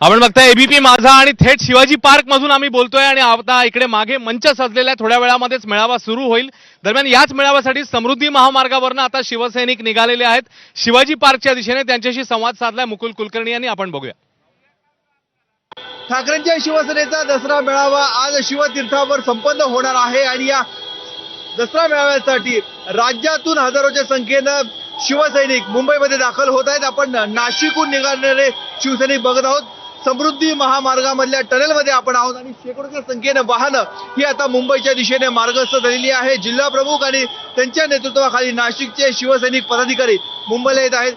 आपण बघताय एबीपी माझा आणि थेट शिवाजी पार्क मधून आम्ही बोलतोय आणि आता इकडे मागे मंच सजलेला आहे थोड्या वेळामध्येच मेळावा सुरू होईल. दरम्यान याच मेळाव्यासाठी समृद्धी महामार्गावरनं आता शिवसैनिक निघालेले आहेत. शिवाजी पार्कच्या दिशेने त्यांच्याशी संवाद साधलाय मुकुल कुलकर्णी यांनी. आपण बघूया. ठाकरेंच्या शिवसेनेचा दसरा मेळावा आज शिवतीर्थावर संपन्न होणार आहे आणि या दसरा मेळाव्यासाठी राज्यातून हजारोच्या संख्येनं शिवसैनिक मुंबईमध्ये दाखल होत आहेत. आपण नाशिकहून निघालेले शिवसैनिक बघत आहोत. समृद्धी महामार्गामधल्या टनेलमध्ये आपण आहोत आणि शेकडोच्या संख्येनं वाहनं ही आता मुंबईच्या दिशेने मार्गस्थ झालेली आहे. जिल्हा प्रमुख आणि त्यांच्या नेतृत्वाखाली नाशिकचे शिवसैनिक पदाधिकारी मुंबईला येत आहेत.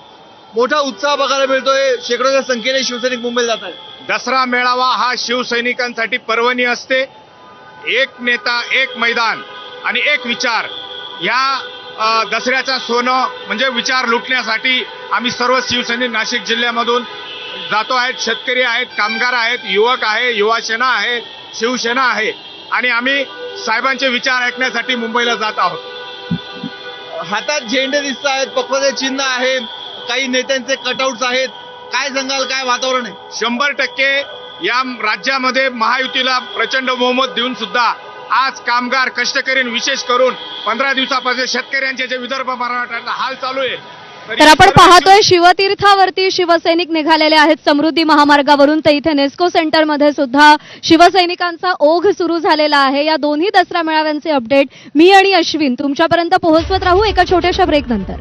मोठा उत्साह बघायला मिळतोय. शेकडोच्या संख्येने शिवसैनिक मुंबईला जात आहेत. दसरा मेळावा हा शिवसैनिकांसाठी पर्वणी असते. एक नेता एक मैदान आणि एक विचार. या दसऱ्याचा सोनं म्हणजे विचार लुटण्यासाठी आम्ही सर्व शिवसैनिक नाशिक जिल्ह्यामधून जातो आहेत शेतकरी आहेत कामगार आहेत युवक आहे युवा सेना आहे शिवसेना आहे. आणि आम्ही साहेबांचे विचार ऐकण्यासाठी मुंबईला जात आहोत. हातात झेंडे दिसत आहेत पक्वाचे चिन्ह आहे काही नेत्यांचे कटआउट्स आहेत. काय सांगाल काय वातावरण आहे? शंभर टक्के या राज्यामध्ये महायुतीला प्रचंड बहुमत देऊन सुद्धा आज कामगार कष्टकरी विशेष करून पंधरा दिवसापासून शेतकऱ्यांचे जे विदर्भ मराठवाड्यातला हाल चालू आहे तर आपण पाहतोय शिवतीर्थावरती शिवसैनिक निघालेले आहेत. समृद्धी महामार्गावरून तर इथे नेस्को सेंटरमध्ये सुद्धा शिवसैनिकांचा ओघ सुरू झालेला आहे. या दोन्ही दसरा मेळाव्यांचे अपडेट मी आणि अश्विन तुमच्यापर्यंत पोहोचवत राहू एका छोट्याशा ब्रेक नंतर.